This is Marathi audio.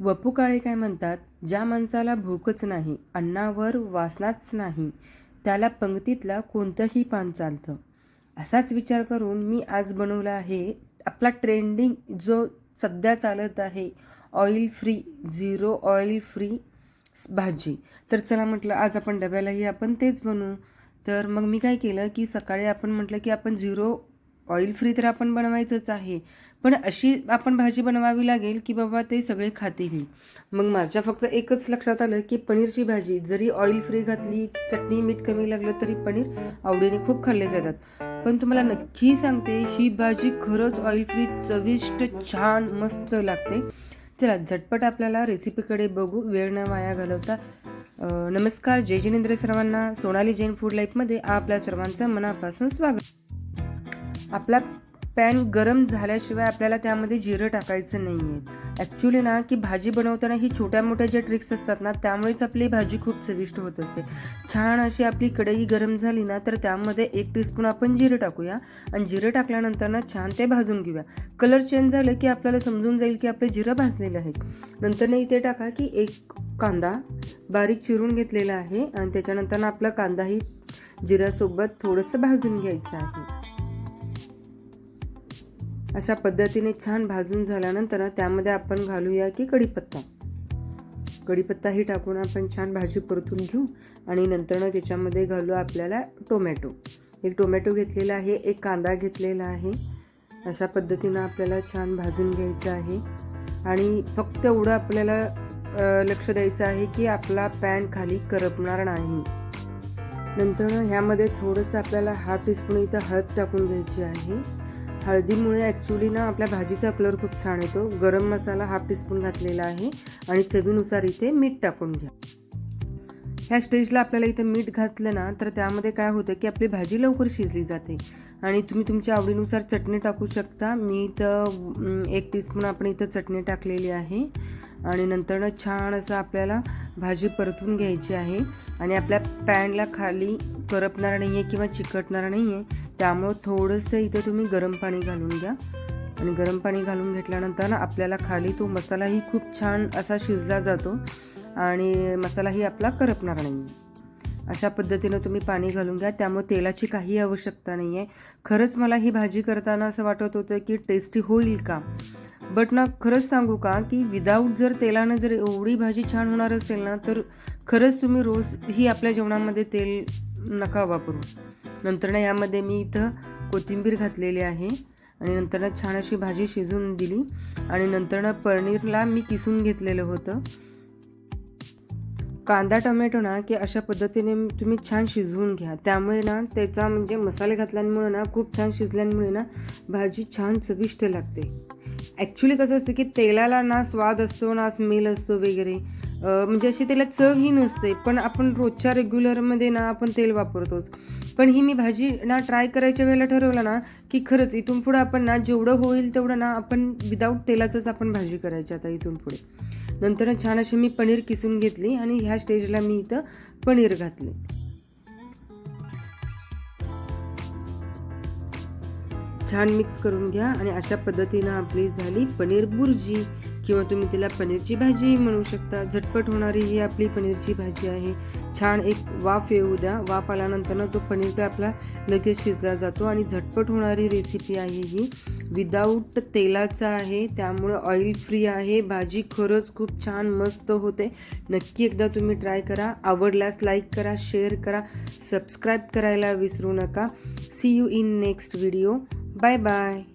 वपू काळे काय म्हणतात? ज्या माणसाला भूकच नाही अन्नावर वासनाच नाही त्याला पंक्तीतला कोणतंही पान चालतं. असाच विचार करून मी आज बनवला आहे आपला ट्रेंडिंग जो सध्या चालत आहे oil free zero oil free भाजी. तर चला म्हटलं आज आपण डब्यालाही आपण तेच बनवू. तर मग मी काय केलं की सकाळी आपण म्हटलं की आपण झिरो ऑइल फ्री तर आपण बनवायचंच आहे. पण अशी आपण भाजी बनवावी लागेल की बाबा ते सगळे खातीलही मग माझ्या फक्त एकच लक्षात आलं की पनीरची भाजी जरी ऑइल फ्री घातली चटणी मीठ कमी लागलं तरी पनीर आवडीने खूप खाल्ले जातात. पण तुम्हाला नक्की सांगते ही भाजी खरंच ऑइल फ्री चविष्ट छान मस्त लागते. चला झटपट आपल्याला रेसिपीकडे बघू. वेळ न वाया घालवता नमस्कार. जय जिनेंद्र सर्वांना. सोनाली जैन फूड लाईफमध्ये आपल्या सर्वांचं मनापासून स्वागत. आपला पॅन गरम झाल्याशिवाय आपल्याला त्यामध्ये जिरं टाकायचं नाही आहे ॲक्च्युली ना की भाजी बनवताना ही छोट्या मोठ्या ज्या ट्रिक्स असतात ना त्यामुळेच आपली भाजी खूप चविष्ट होत असते. छान अशी आपली कढई गरम झाली ना तर त्यामध्ये एक टीस्पून आपण जिरं टाकूया. आणि जिरं टाकल्यानंतर ना छान ते भाजून घेऊया. कलर चेंज झालं की आपल्याला समजून जाईल की आपले जिरं भाजलेले आहेत. नंतर ना इथे टाका की एक कांदा बारीक चिरून घेतलेला आहे. आणि त्याच्यानंतर ना आपला कांदाही जिऱ्यासोबत थोडंसं भाजून घ्यायचं आहे. अशा पद्धतीने छान भाजून झाल्यानंतर त्यामध्ये आपण घालूया की कढीपत्ता. कढीपत्ताही टाकून आपण छान भाजी परतून घेऊ आणि नंतर त्याच्यामध्ये घालू आपल्याला टोमॅटो. एक टोमॅटो घेतलेला आहे एक कांदा घेतलेला आहे. अशा पद्धतीनं आपल्याला छान भाजून घ्यायचं आहे. आणि फक्त एवढं आपल्याला लक्ष द्यायचं आहे की आपला पॅन खाली करपणार नाही. नंतर ह्यामध्ये थोडंसं आपल्याला हाफ टीस्पून इथं हळद टाकून घ्यायची आहे. हळदीमुळे ॲक्च्युली ना आपल्या भाजीचा कलर खूप छान येतो. गरम मसाला हाफ टीस्पून घातलेला आहे आणि चवीनुसार इथे मीठ टाकून घ्या. ह्या स्टेजला आपल्याला इथं मीठ घातलं ना तर त्यामध्ये काय होतं की आपली भाजी लवकर शिजली जाते. आणि तुम्ही तुमच्या आवडीनुसार चटणी टाकू शकता. मी इथं एक टीस्पून आपण इथं चटणी टाकलेली आहे. आणि नंतर छान असं आपल्याला भाजी परतून घ्यायची आहे. आणि आपल्या पॅनला खाली करपणार नाही आहे किंवा चिकटणार नाही आहे त्यामुळं थोडंसं इथं तुम्ही गरम पाणी घालून घ्या. आणि गरम पाणी घालून घेतल्यानंतर ना आपल्याला खाली तो मसालाही खूप छान असा शिजला जातो आणि मसालाही आपला करपणार नाही अशा पद्धतीनं तुम्ही पाणी घालून घ्या. त्यामुळे तेलाची काही आवश्यकता नाही आहे खरंच मला ही भाजी करताना असं वाटत होतं की टेस्टी होईल का? बट ना खरंच सांगू का की विदाऊट जर तेलानं जर एवढी भाजी छान होणार असेल ना तर खरंच तुम्ही रोज ही आपल्या जेवणामध्ये तेल नका वापरू. नंतर ना यामध्ये मी इथं कोथिंबीर घातलेली आहे आणि नंतर ना छान अशी भाजी शिजवून दिली आणि नंतर ना पनीरला मी किसून घेतलेलं होतं. कांदा टोमॅटो ना की अशा पद्धतीने तुम्ही छान शिजवून घ्या. त्यामुळे ना त्याचा म्हणजे मसाले घातल्यामुळे ना खूप छान शिजल्यामुळे ना भाजी छान चविष्ट लागते. ॲक्च्युली कसं असतं की तेलाला ना स्वाद असतो ना स्मेल असतो वगैरे. म्हणजे अशी त्याला चवही नसते. पण आपण रोजच्या रेग्युलरमध्ये ना आपण तेल वापरतोच. पण ही मी भाजी ना ट्राय करायच्या वेळेला ठरवलं ना की खरंच इथून पुढं आपण ना जेवढं होईल तेवढं ना आपण विदाऊट तेलाचंच आपण भाजी करायची आता इथून पुढे. नंतर छान अशी मी पनीर किसून घेतली आणि ह्या स्टेजला मी इथं पनीर घातले. छान मिक्स करून घ्या आणि अशा पद्धतीनं आपली झाली पनीर बुर्जी. किंवा तुम्ही तिला पनीरची भाजी म्हणू शकता. झटपट होणारी ही आपली पनीरची भाजी आहे. छान एक वाफ येऊ द्या. वाफ आल्यानंतर ना तो पनीर काय आपला लगेच शिजला जातो आणि झटपट होणारी रेसिपी आहे ही. विदाऊट तेलाचा आहे. त्यामुळं ऑइल फ्री आहे. भाजी खरंच खूप छान मस्त होते. नक्की एकदा तुम्ही ट्राय करा. आवडल्यास लाईक करा शेअर करा. सबस्क्राईब करायला विसरू नका. See you in next video Bye-bye.